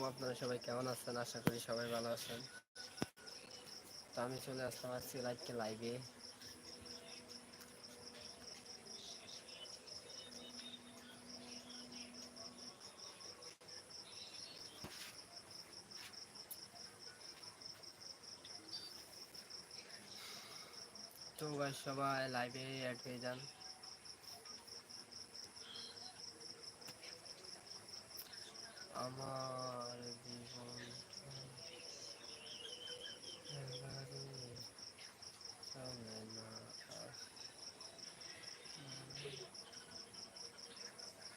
আলাইকুম আপনারা সবাই কেমন আছেন? আশা করি সবাই ভালো আছেন। তো আমি চলে আসলাম আজকে লাইভকে লাইভে তো সবাই লাইভে অ্যাড হয়ে যান। আমার জীবন চলে না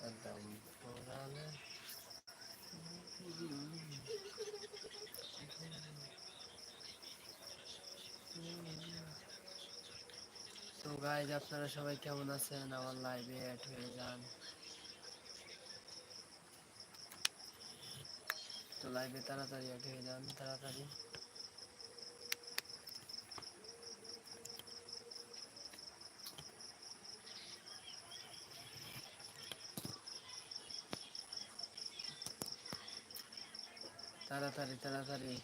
একদম তো গাইজ আপনারা সবাই কেমন আছেন? আমার লাইভে অ্যাড হয়ে যান। লাইভে তাড়াতাড়ি অ্যাড যান তাড়াতাড়ি। তাড়াতাড়ি তাড়াতাড়ি।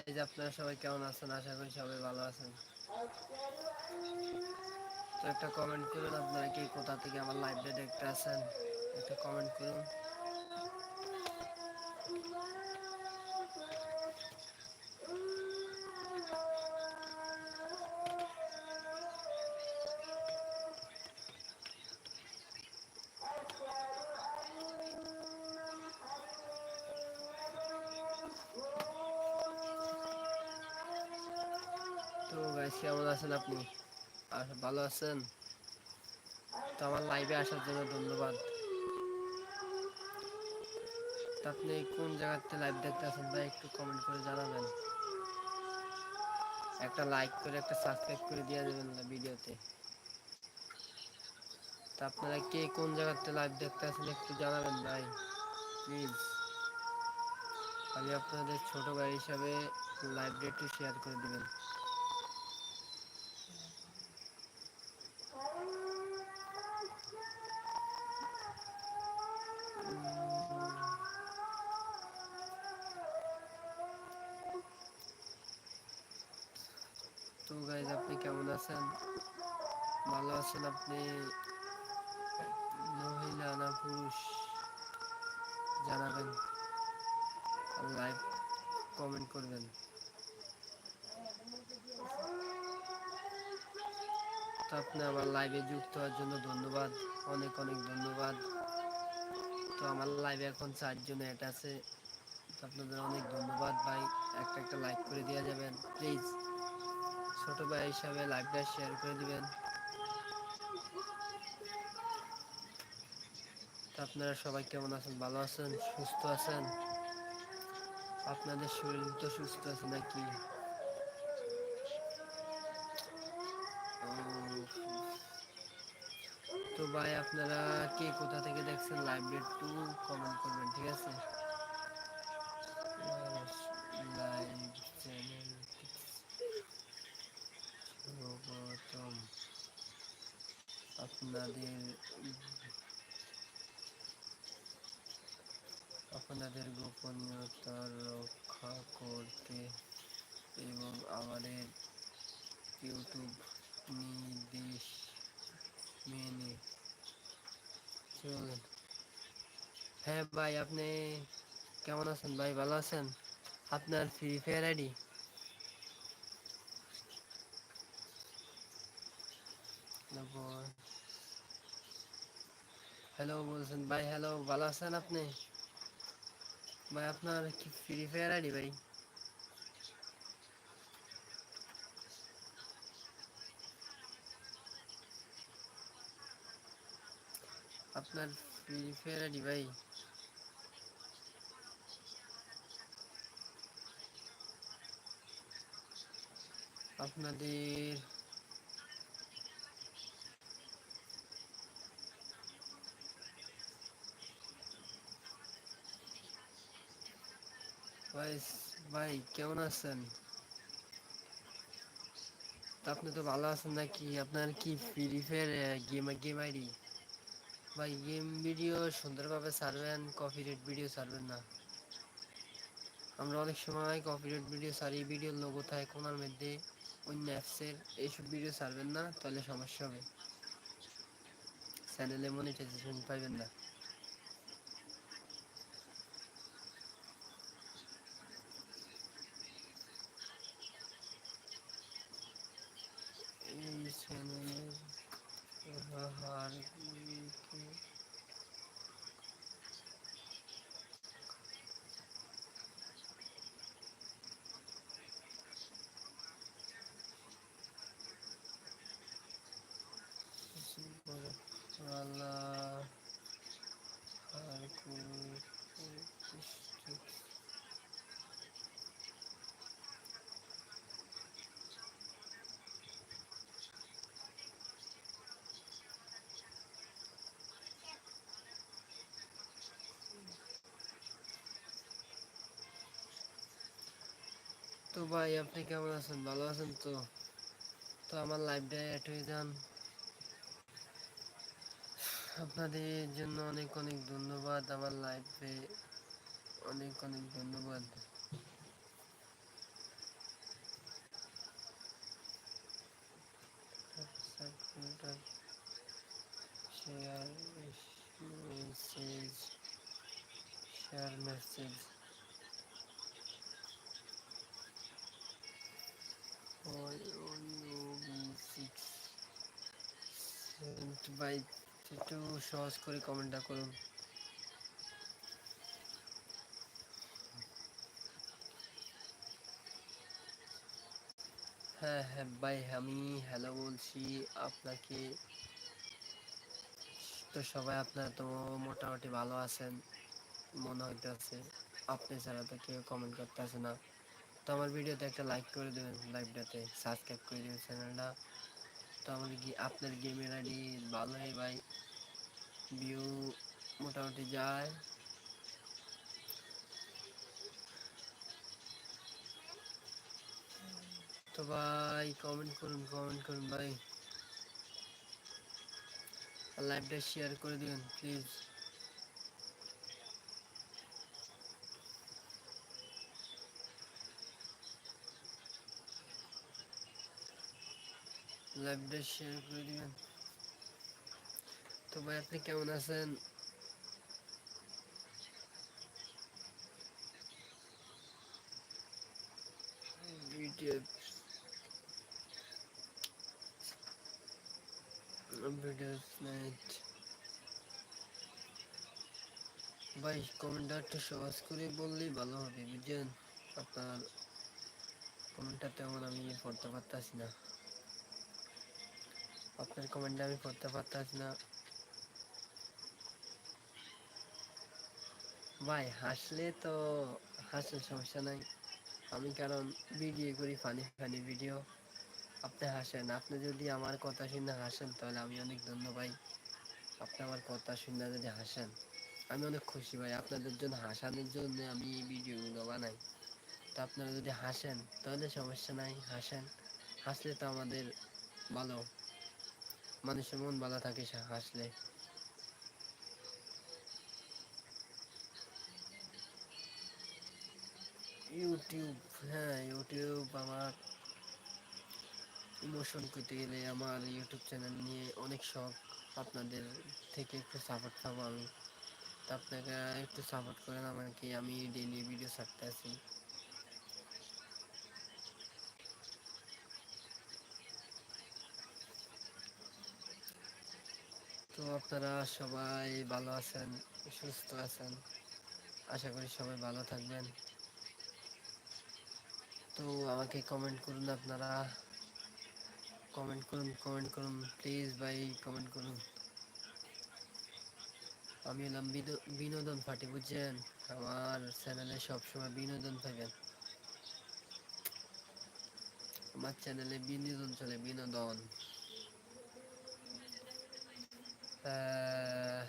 গাইজ আপনারা সবাই কেমন আছেন? আশা করি সবাই ভালো আছেন। তো একটা কমেন্ট করুন, আপনারা কি কোথা থেকে আমার লাইভটা দেখতে আছেন একটা কমেন্ট করুন তো গাইস কেমন আছেন আপনি? ভালো আছেন? তো আমার লাইভে আসার জন্য ধন্যবাদ। আপনি কোন জায়গাতে লাইভ দেখতে আছেন ভাই, একটু কমেন্ট করে জানাবেন। একটা লাইক করে, একটা সাবস্ক্রাইব করে দিয়ে দেবেন ভিডিওতে। তো আপনারা কে কোন জায়গাতে লাইভ দেখতে আছেন একটু জানাবেন ভাই প্লিজ আমি আপনাদের ছোট ভাই হিসাবে লাইভটা একটু শেয়ার করে দিবেন। আছেন? ভালো আছেন আপনি? মহিলা না পুরুষ? জানাবেন। লাইভ কমেন্ট করবেন। তো আপনি আমার লাইভে যুক্ত হওয়ার জন্য ধন্যবাদ। অনেক অনেক ধন্যবাদ। তো আমার লাইভে এখন চারজন অ্যাড আছে। আপনাদের অনেক ধন্যবাদ ভাই। একটা একটা লাইক করে দেওয়া যাবেন। প্লিজ ছোট ভাই হিসাবে লাইভটা শেয়ার করে দিবেন। আপনারা সবাই কেমন আছেন? ভালো আছেন? সুস্থ আছেন? আপনাদের শরীর তো সুস্থ আছে নাকি? তো ভাই, আপনারা কে কোথা থেকে দেখছেন লাইভে একটু কমেন্ট করবেন, ঠিক আছে? লাইভ চ্যানেল সর্বপ্রথম আপনাদের আপনাদের গোপনীয়তা রক্ষা করতে এবং আমাদের ইউটিউব নির্দেশ মেনে চলুন। হ্যাঁ ভাই, আপনি কেমন আছেন? ভাই, ভালো আছেন? আপনার ফ্রি ফায়ার আইডি হ্যালো বলছেন, ভাই হ্যালো ভালো আছেন আপনি? ভাই, আপনার কি ফ্রি ফায়ার আইডি, ভাই? আপনার ফ্রি ফায়ার আইডি, ভাই। আপনাদের আছেন? আপনি তো ভালো আছেন নাকি? আপনার কি ফ্রি গেম গেম আইডি ভাই গেম ভিডিও সুন্দরভাবে ছাড়বেন ভিডিও না। আমরা অনেক সময় কপিরাইট ভিডিও ছাড়ি ভিডিওর লোগো থাকে কোনার মধ্যে, অন্য অ্যাপসের এইসব ভিডিও ছাড়বেন না, তাহলে সমস্যা হবে। চ্যানেলে মনিটাইজেশন পাইবেন না। এই তো আপনি কেমন আছেন? ভালো আছেন তো? তো আমার লাইভটা যান। আপনাদের জন্য অনেক অনেক ধন্যবাদ। আমার লাইফে অনেক অনেক ধন্যবাদ। শেয়ার মেসেজ শেয়ার মেসেজ ভাই একটু সহজ করে কমেন্টটা করুন। হ্যাঁ হ্যাঁ ভাই, আমি হ্যালো বলছি। আপনাকে তো সবাই আপনারা তো মোটামুটি ভালো আছেন, মনে হইতেছে। আপনি ছাড়া তো কেউ কমেন্ট করতেছে না। তো আমার ভিডিওতে একটা লাইক করে দেবেন লাইভটাতে সাবস্ক্রাইব করে দেবেন চ্যানেলটা তো আমার কি আপনার গেমের আইডি ভালোই ভাই। ভিউ মোটামুটি যায়। তো ভাই কমেন্ট করুন কমেন্ট করুন ভাই। লাইভটা শেয়ার করে দিবেন প্লিজ লাইভটা শেয়ার করে দিবেন। তো ভাই, আপনি কেমন আছেন? ভাই কমেন্টটা সহজ করে বললেই ভালো হবে, বুঝছেন? আপনার কমেন্টটা তেমন আমি পড়তে পারতাছি না। আপনার কমেন্টটা আমি পড়তে পারতাছি না। ভাই, হাসলে তো হাসলে সমস্যা নাই। আমি কারণ ভিডিও করি ফানি ফানি ভিডিও আপনি হাসেন, আপনি যদি আমার কথা শুনে হাসেন, তাহলে আমি অনেক ধন্য ভাই আপনি আমার কথা শুনে যদি হাসেন, আমি অনেক খুশি ভাই। আপনাদের জন্য, হাসানোর জন্য আমি এই ভিডিওগুলো বানাই। তো আপনারা যদি হাসেন, তাহলে সমস্যা নাই, হাসেন। হাসলে তো আমাদের ভালো। মানুষের মন ভালো থাকে হাসলে ইউটিউব হ্যাঁ ইউটিউব আমার ইমোশন করতে গেলে আমার ইউটিউব চ্যানেল নিয়ে অনেক শখ। আপনাদের থেকে একটু সাপোর্ট পাবো আমি। তো আপনাকে একটু সাপোর্ট করেন আমাকে, আমি ডেইলি ভিডিও ছাড়তে আছি। তো আপনারা সবাই ভালো আছেন, সুস্থ আছেন? আশা করি সবাই ভালো থাকবেন। তো আমাকে কমেন্ট করুন আপনারা। কমেন্ট করুন কমেন্ট করুন প্লিজ ভাই কমেন্ট করুন। আমি হলাম বিনোদন পার্টি, বুঝছেন? আমার চ্যানেলে সবসময় বিনোদন পাবেন আমার চ্যানেলে বিনোদন চলে, বিনোদন। আহ,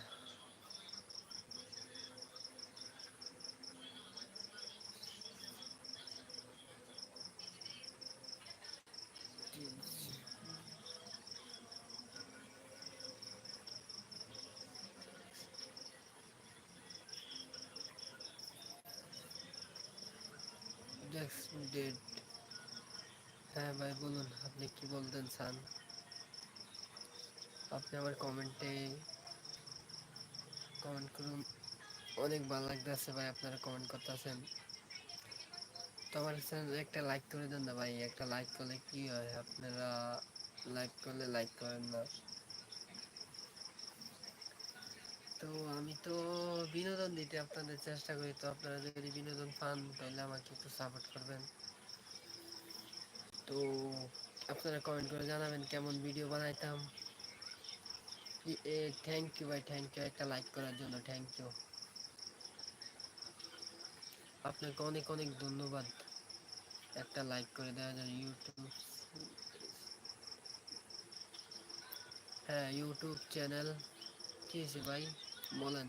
next date হ্যাঁ ভাই বলুন আপনি কি বলতেন চান আপনি আমার কমেন্টে কমেন্ট করুন। অনেক ভালো লাগতেছে ভাই আপনারা কমেন্ট করতেছেন। তো আমার একটা লাইক করে দেন না ভাই। একটা লাইক করলে কি হয়? আপনারা লাইক করলে লাইক করেন না। তো আমি তো বিনোদন দিতে আপনাদের চেষ্টা করি। তো আপনারা যদি বিনোদন পান, তাহলে আমাকে একটু সাপোর্ট করবেন। তো আপনারা কমেন্ট করে জানাবেন কেমন ভিডিও বানাইতাম। থ্যাংক ইউ ভাই থ্যাংক ইউ একটা লাইক করার জন্য থ্যাংক ইউ আপনাকে অনেক অনেক ধন্যবাদ। একটা লাইক করে দেওয়া যায় ইউটিউব হ্যাঁ ইউটিউব চ্যানেল কি হয়েছে ভাই? বলেন।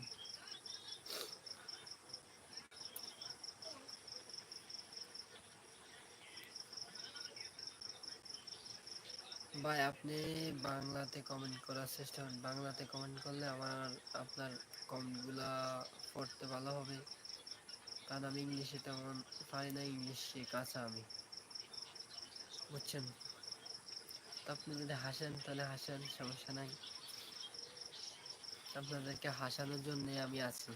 ভাই, আপনি বাংলাতে কমেন্ট করার চেষ্টা করেন। বাংলাতে কমেন্ট করলে আমার, আপনার কমেন্টগুলা পড়তে ভালো হবে। কারণ আমি ইংলিশে তেমন পারি না, ইংলিশে কাঁচা আমি। বুঝছেন? তো আপনি যদি হাসেন, তাহলে হাসেন, সমস্যা নাই। আপনাদেরকে হাসানোর জন্য আমি আছি।